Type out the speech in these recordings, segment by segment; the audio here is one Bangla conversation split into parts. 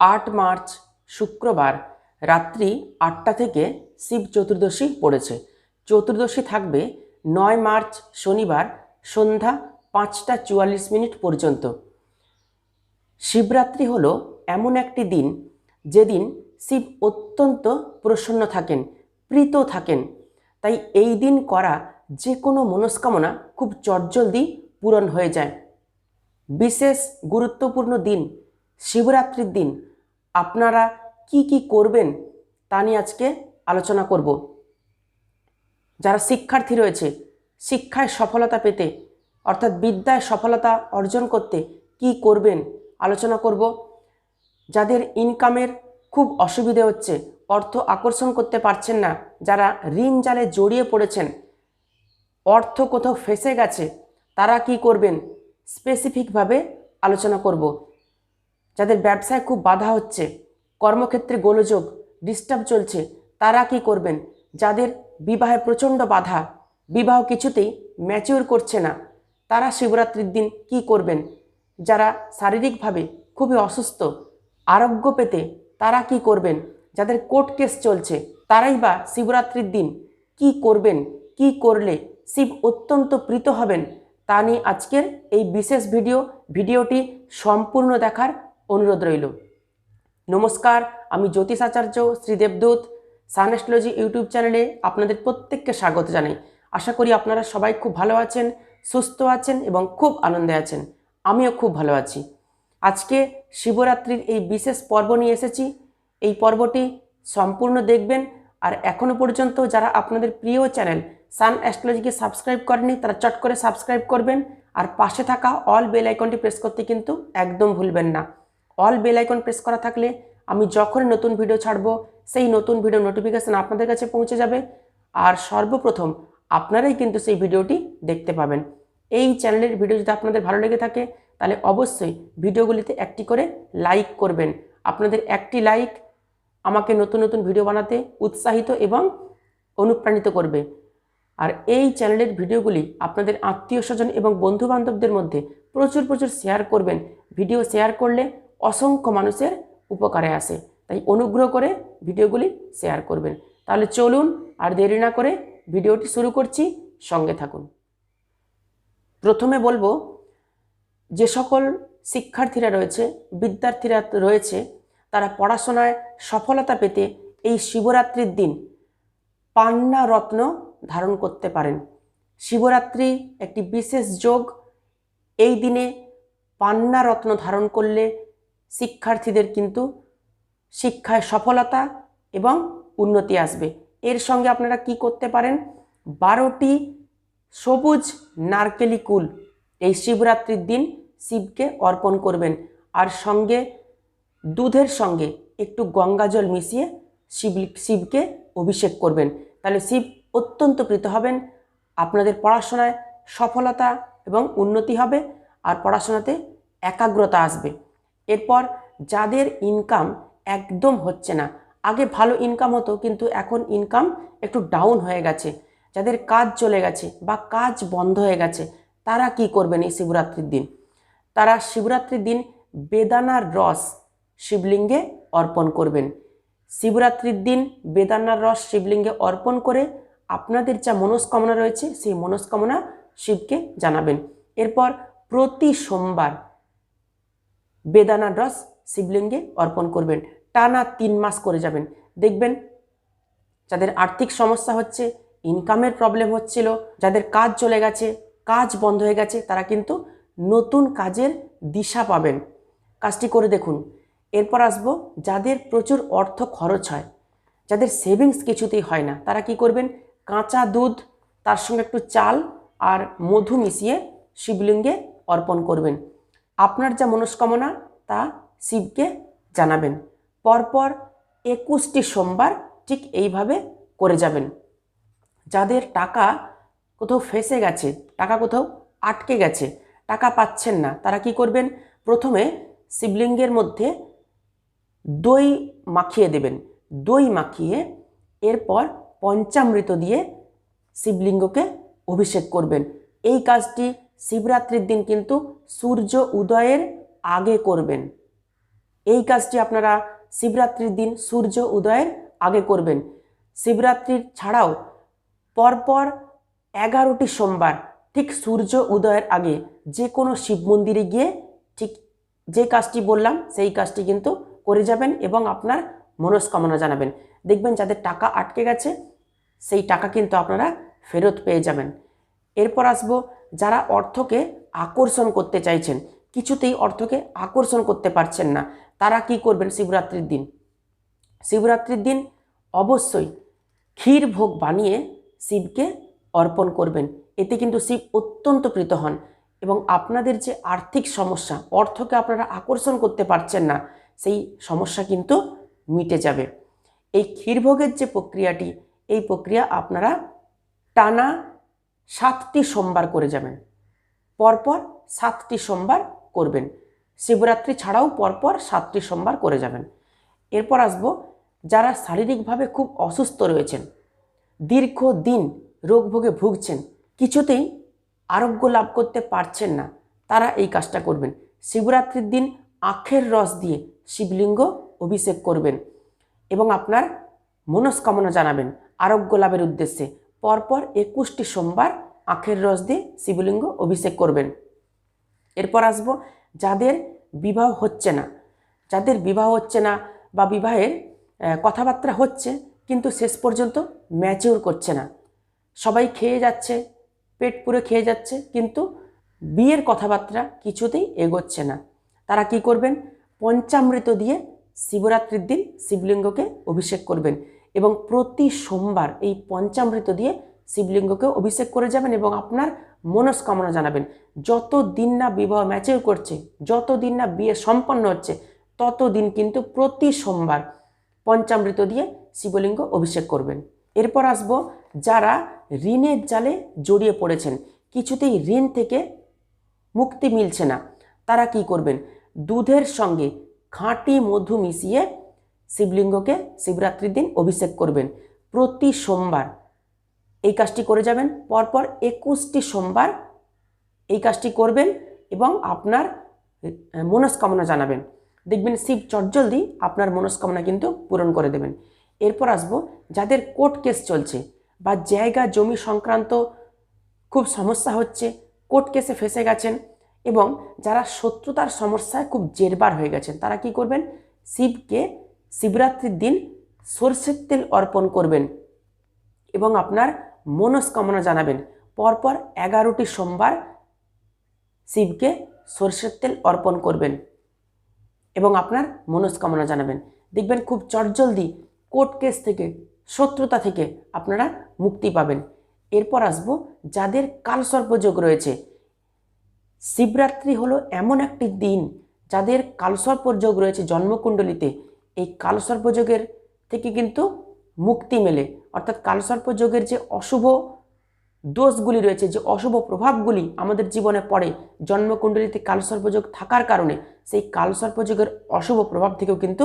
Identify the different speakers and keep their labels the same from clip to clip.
Speaker 1: আট মার্চ, শুক্রবার রাত্রি আটটা থেকে শিব চতুর্দশী পড়েছে। চতুর্দশী থাকবে নয় মার্চ, শনিবার সন্ধ্যা পাঁচটা চুয়াল্লিশ মিনিট পর্যন্ত। শিবরাত্রি হলো এমন একটি দিন যেদিন শিব অত্যন্ত প্রসন্ন থাকেন, প্রীত থাকেন। তাই এই দিন করা যে কোনো মনস্কামনা খুব চটজলদি পূরণ হয়ে যায়। বিশেষ গুরুত্বপূর্ণ দিন শিবরাত্রির দিন আপনারা কি কি করবেন তা নিয়ে আজকে আলোচনা করব। যারা শিক্ষার্থী রয়েছে, শিক্ষায় সফলতা পেতে, অর্থাৎ বিদ্যায় সফলতা অর্জন করতে কি করবেন আলোচনা করব। যাদের ইনকামের খুব অসুবিধে হচ্ছে, অর্থ আকর্ষণ করতে পারছেন না, যারা ঋণ জালে জড়িয়ে পড়েছেন, অর্থ কোথাও ফেসে গেছে, তারা কি করবেন? স্পেসিফিকভাবে আলোচনা করব। যাদের ব্যবসায় খুব বাধা হচ্ছে, কর্মক্ষেত্রে গোলযোগ ডিস্টার্ব চলছে, তারা কি করবেন? যাদের বিবাহে প্রচণ্ড বাধা, বিবাহ কিছুতেই ম্যাচিওর করছে না, তারা শিবরাত্রির দিন কি করবেন? যারা শারীরিকভাবে খুবই অসুস্থ, আরোগ্য পেতে তারা কি করবেন? যাদের কোর্ট কেস চলছে, তারাই বা শিবরাত্রির দিন কি করবেন? কি করলে শিব অত্যন্ত প্রীত হবেন? তা নিয়ে আজকের এই বিশেষ ভিডিও ভিডিওটি সম্পূর্ণ দেখার অনুরোধ রইল। নমস্কার, আমি জ্যোতিষ আচার্য শ্রী দেবদূত। সান অ্যাস্ট্রোলজি ইউটিউব চ্যানেলে আপনাদের প্রত্যেককে স্বাগত জানাই। আশা করি আপনারা সবাই খুব ভালো আছেন, সুস্থ আছেন এবং খুব আনন্দে আছেন। আমিও খুব ভালো আছি। আজকে শিবরাত্রির এই বিশেষ পর্ব নিয়ে এসেছি। এই পর্বটি সম্পূর্ণ দেখবেন আর এখনও পর্যন্ত যারা আপনাদের প্রিয় চ্যানেল সান অ্যাস্ট্রোলজিকে সাবস্ক্রাইব করেনি তারা চট করে সাবস্ক্রাইব করবেন। আর পাশে থাকা অল বেল আইকনটি প্রেস করতে কিন্তু একদম ভুলবেন না। অল বেল আইকন প্রেস করা থাকলে আমি যখন নতুন ভিডিও ছাড়বো, সেই নতুন ভিডিও নোটিফিকেশান আপনাদের কাছে পৌঁছে যাবে। আর সর্বপ্রথম আপনারাই কিন্তু সেই ভিডিওটি দেখতে পাবেন। এই চ্যানেলের ভিডিও যদি আপনাদের ভালো লেগে থাকে, তাহলে অবশ্যই ভিডিওগুলিতে একটি করে লাইক করবেন। আপনাদের একটি লাইক আমাকে নতুন নতুন ভিডিও বানাতে উৎসাহিত এবং অনুপ্রাণিত করবে। আর এই চ্যানেলের ভিডিওগুলি আপনাদের আত্মীয় স্বজন এবং বন্ধু বান্ধবদের মধ্যে প্রচুর প্রচুর শেয়ার করবেন। ভিডিও শেয়ার করলে অসংখ্য মানুষের উপকারে আসে। তাই অনুগ্রহ করে ভিডিওগুলি শেয়ার করবেন। তাহলে চলুন আর দেরি না করে ভিডিওটি শুরু করছি। সঙ্গে থাকুন। প্রথমে বলব, যে সকল শিক্ষার্থীরা রয়েছে, বিদ্যার্থীরা রয়েছে, তারা পড়াশোনায় সফলতা পেতে এই শিবরাত্রির দিন পান্না রত্ন ধারণ করতে পারেন। শিবরাত্রি একটি বিশেষ যোগ। এই দিনে পান্না রত্ন ধারণ করলে শিক্ষার্থীদের কিন্তু শিক্ষায় সফলতা এবং উন্নতি আসবে। এর সঙ্গে আপনারা কি করতে পারেন? বারোটি সবুজ নারকেলি কুল এই শিবরাত্রির দিন শিবকে অর্পণ করবেন। আর সঙ্গে দুধের সঙ্গে একটু গঙ্গা জল মিশিয়ে শিব, শিবকে অভিষেক করবেন। তাহলে শিব অত্যন্ত প্রীত হবেন। আপনাদের পড়াশোনায় সফলতা এবং উন্নতি হবে। আর পড়াশোনাতে একাগ্রতা আসবে। এরপর যাদের ইনকাম একদম হচ্ছে না। আগে ভালো ইনকাম হতো, কিন্তু এখন ইনকাম একটু ডাউন হয়ে গেছে। যাদের কাজ চলে গেছে বা কাজ বন্ধ হয়ে গেছে, তারা কি করবেন এই শিবরাত্রির দিন? তারা শিবরাত্রির দিন বেদানার রস শিবলিঙ্গে অর্পণ করবেন। শিবরাত্রির দিন বেদানার রস শিবলিঙ্গে অর্পণ করে আপনাদের যা মনস্কামনা রয়েছে, সেই মনস্কামনা শিবকে জানাবেন। এরপর প্রতি সোমবার বেদানার রস শিবলিঙ্গে অর্পণ করবেন। টানা তিন মাস করে যাবেন। দেখবেন যাদের আর্থিক সমস্যা হচ্ছে ইনকামের প্রবলেম হচ্ছিল, যাদের কাজ চলে গেছে, কাজ বন্ধ হয়ে গেছে, তারা কিন্তু নতুন কাজের দিশা পাবেন। কাজটি করে দেখুন। এরপর আসব যাদের প্রচুর অর্থ খরচ হয়, যাদের সেভিংস কিছুতেই হয় না, তারা কি করবেন? কাঁচা দুধ, তার সঙ্গে একটু চাল আর মধু মিশিয়ে শিবলিঙ্গে অর্পণ করবেন। আপনার যা মনস্কামনা তা শিবকে জানাবেন। পরপর একুশটি সোমবার ঠিক এইভাবে করে যাবেন। যাদের টাকা কোথাও ফেসে গেছে, টাকা কোথাও আটকে গেছে, টাকা পাচ্ছেন না, তারা কি করবেন? প্রথমে শিবলিঙ্গের মধ্যে দই মাখিয়ে দেবেন। দই মাখিয়ে এরপর পঞ্চামৃত দিয়ে শিবলিঙ্গকে অভিষেক করবেন। এই কাজটি শিবরাত্রির দিন কিন্তু সূর্য উদয়ের আগে করবেন। এই কাজটি আপনারা শিবরাত্রির দিন সূর্য উদয়ের আগে করবেন। শিবরাত্রির ছাড়াও পরপর এগারোটি সোমবার ঠিক সূর্য উদয়ের আগে যে কোনো শিব মন্দিরে গিয়ে ঠিক যে কাজটি বললাম, সেই কাজটি কিন্তু করে যাবেন এবং আপনার মনস্কামনা জানাবেন। দেখবেন যাদের টাকা আটকে গেছে, সেই টাকা কিন্তু আপনারা ফেরত পেয়ে যাবেন। এরপর আসব যারা অর্থকে আকর্ষণ করতে চাইছেন কিছুতেই অর্থকে আকর্ষণ করতে পারছেন না। তারা কি করবেন শিবরাত্রির দিন? শিবরাত্রির দিন অবশ্যই ক্ষীর ভোগ বানিয়ে শিবকে অর্পণ করবেন। এতে কিন্তু শিব অত্যন্ত প্রীত হন এবং আপনাদের যে আর্থিক সমস্যা, অর্থকে আপনারা আকর্ষণ করতে পারছেন না, সেই সমস্যা কিন্তু মিটে যাবে। এই ক্ষীরভোগের যে প্রক্রিয়াটি, এই প্রক্রিয়া আপনারা টানা সাতটি সোমবার করে যাবেন। পরপর সাতটি সোমবার করবেন। শিবরাত্রি ছাড়াও পরপর সাতটি সোমবার করে যাবেন। এরপর আসব, যারা শারীরিকভাবে খুব অসুস্থ রয়েছেন দীর্ঘ দিন রোগভোগে ভুগছেন, কিছুতেই আরোগ্য লাভ করতে পারছেন না, তারা এই কাজটা করবেন। শিবরাত্রির দিন আখের রস দিয়ে শিবলিঙ্গ অভিষেক করবেন এবং আপনার মনস্কামনা জানাবেন আরোগ্য লাভের উদ্দেশ্যে। পরপর একুশটি সোমবার আখের রস দিয়ে শিবলিঙ্গ অভিষেক করবেন। এরপর আসব যাদের বিবাহ হচ্ছে না। যাদের বিবাহ হচ্ছে না বা বিবাহের কথাবার্তা হচ্ছে কিন্তু শেষ পর্যন্ত ম্যাচিওর করছে না। সবাই খেয়ে যাচ্ছে, পেট পুরে খেয়ে যাচ্ছে কিন্তু বিয়ের কথাবার্তা কিছুতেই এগোচ্ছে না। তারা কি করবেন? পঞ্চামৃত দিয়ে শিবরাত্রির দিন শিবলিঙ্গকে অভিষেক করবেন এবং প্রতি সোমবার এই পঞ্চামৃত দিয়ে শিবলিঙ্গকে অভিষেক করে যাবেন এবং আপনার মনস্কামনা জানাবেন। যত দিন না বিবাহ ম্যাচিওর করছে, যত দিন না বিয়ে সম্পন্ন হচ্ছে, তত দিন কিন্তু প্রতি সোমবার পঞ্চামৃত দিয়ে শিবলিঙ্গ অভিষেক করবেন। এরপর আসব যারা ঋণের জালে জড়িয়ে পড়েছেন, কিছুতেই ঋণ থেকে মুক্তি মিলছে না, তারা কি করবেন? দুধের সঙ্গে খাঁটি মধু মিশিয়ে শিবলিঙ্গকে শিবরাত্রির দিন অভিষেক করবেন। প্রতি সোমবার এই কাজটি করে যাবেন। পরপর একুশটি সোমবার এই কাজটি করবেন এবং আপনার মনস্কামনা জানাবেন। দেখবেন শিব চটজলদি আপনার মনস্কামনা কিন্তু পূরণ করে দেবেন। এরপর আসব যাদের কোর্ট কেস চলছে বা জায়গা জমি সংক্রান্ত খুব সমস্যা হচ্ছে, কোর্ট কেসে ফেসে গেছেন এবং যারা শত্রুতার সমস্যায় খুব জেরবার হয়ে গেছেন, তারা কি করবেন? শিবকে শিবরাত্রির দিন সর্ষের তেল অর্পণ করবেন এবং আপনার মনস্কামনা জানাবেন। পরপর এগারোটি সোমবার শিবকে সর্ষের তেল অর্পণ করবেন এবং আপনার মনস্কামনা জানাবেন। দেখবেন খুব চটজলদি কোর্ট কেস থেকে, শত্রুতা থেকে আপনারা মুক্তি পাবেন। এরপর আসব যাদের কালসর্পযোগ রয়েছে। শিবরাত্রি হলো এমন একটি দিন যাদের কালসর্পযোগ রয়েছে জন্মকুণ্ডলিতে। এই কালসর্পযোগের থেকে কিন্তু মুক্তি মেলে। অর্থাৎ কালসর্পযোগের যে অশুভ দোষগুলি রয়েছে, যে অশুভ প্রভাবগুলি আমাদের জীবনে পড়ে, জন্মকুণ্ডলিতে কালসর্পযোগ থাকার কারণে সেই কালসর্পযোগের অশুভ প্রভাব থেকেও কিন্তু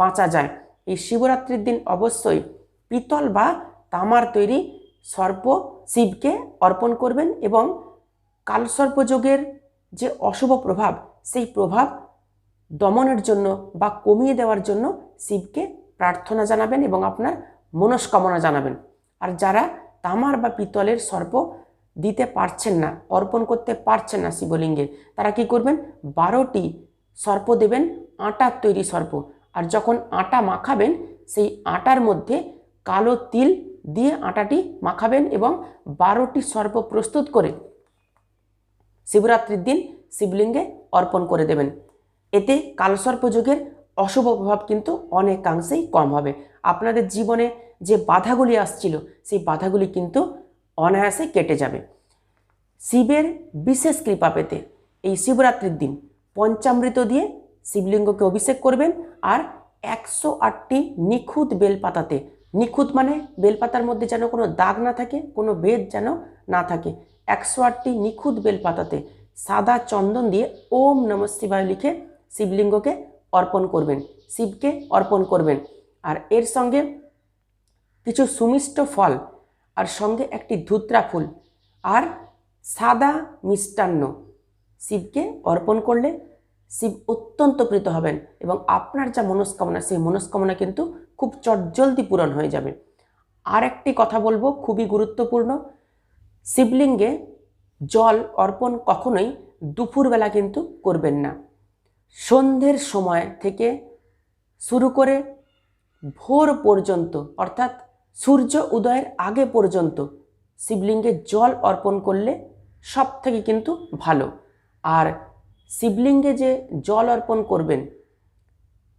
Speaker 1: বাঁচা যায়। এই শিবরাত্রির দিন অবশ্যই পিতল বা তামার তৈরি সর্প শিবকে অর্পণ করবেন এবং কালসর্পযোগের যে অশুভ প্রভাব, সেই প্রভাব দমনের জন্য বা কমিয়ে দেওয়ার জন্য শিবকে প্রার্থনা জানাবেন এবং আপনার মনস্কামনা জানাবেন। আর যারা তামার বা পিতলের সর্প দিতে পারছেন না, অর্পণ করতে পারছেন না শিবলিঙ্গে তারা কি করবেন? বারোটি সর্প দেবেন, আটার তৈরি সর্প। আর যখন আটা মাখাবেন, সেই আটার মধ্যে কালো তিল দিয়ে আটাটি মাখাবেন এবং বারোটি সর্প প্রস্তুত করে শিবরাত্রির দিন শিবলিঙ্গে অর্পণ করে দেবেন। এতে কালো সর্প কালসর্পযোগের অশুভ প্রভাব কিন্তু অনেকাংশেই কম হবে। আপনাদের জীবনে যে বাধাগুলি আসছিল, সেই বাধাগুলি কিন্তু অনায়াসে কেটে যাবে। শিবের বিশেষ কৃপা পেতে এই শিবরাত্রির দিন পঞ্চামৃত দিয়ে শিবলিঙ্গকে অভিষেক করবেন আর একশো আটটি নিখুঁত বেলপাতাতে, নিখুঁত মানে বেলপাতার মধ্যে যেন কোনো দাগ না থাকে, কোনো বেদ যেন না থাকে, একশো আটটি নিখুঁত বেলপাতাতে সাদা চন্দন দিয়ে ওম নম শিবায় লিখে শিবলিঙ্গকে অর্পণ করবেন, শিবকে অর্পণ করবেন। আর এর সঙ্গে কিছু সুমিষ্ট ফল আর সঙ্গে একটি ধুত্রা ফুল আর সাদা মিষ্টান্ন। শিবকে অর্পণ করলে শিব অত্যন্ত প্রীত হবেন এবং আপনার যা মনস্কামনা, সেই মনস্কামনা কিন্তু খুব চটজলদি পূরণ হয়ে যাবে। আর একটি কথা বলব, খুবই গুরুত্বপূর্ণ। শিবলিঙ্গে জল অর্পণ কখনোই দুপুরবেলা কিন্তু করবেন না। সন্ধ্যের সময় থেকে শুরু করে ভোর পর্যন্ত, অর্থাৎ সূর্য উদয়ের আগে পর্যন্ত শিবলিঙ্গে জল অর্পণ করলে সব থেকে কিন্তু ভালো। আর শিবলিঙ্গে যে জল অর্পণ করবেন,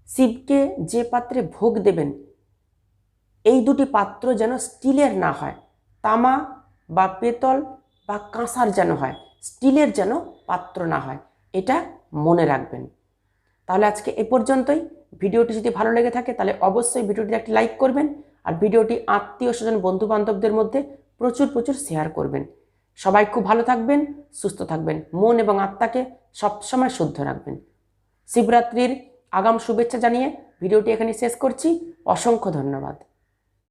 Speaker 1: শিবকে যে পাত্রে ভোগ দেবেন, এই দুটি পাত্র যেন স্টিলের না হয়, তামা বা পেতল বা কাঁসার যেন হয়, স্টিলের যেন পাত্র না হয়, এটা মনে রাখবেন। তাহলে আজকে এ পর্যন্তই। ভিডিওটি যদি ভালো লেগে থাকে, তাহলে অবশ্যই ভিডিওটি একটি লাইক করবেন আর ভিডিওটি আত্মীয় স্বজন বন্ধু বান্ধবদের মধ্যে প্রচুর প্রচুর শেয়ার করবেন। সবাই খুব ভালো থাকবেন, সুস্থ থাকবেন। মন এবং আত্মাকে সবসময় শুদ্ধ রাখবেন। শিবরাত্রির আগাম শুভেচ্ছা জানিয়ে ভিডিওটি এখানে শেষ করছি। অসংখ্য ধন্যবাদ।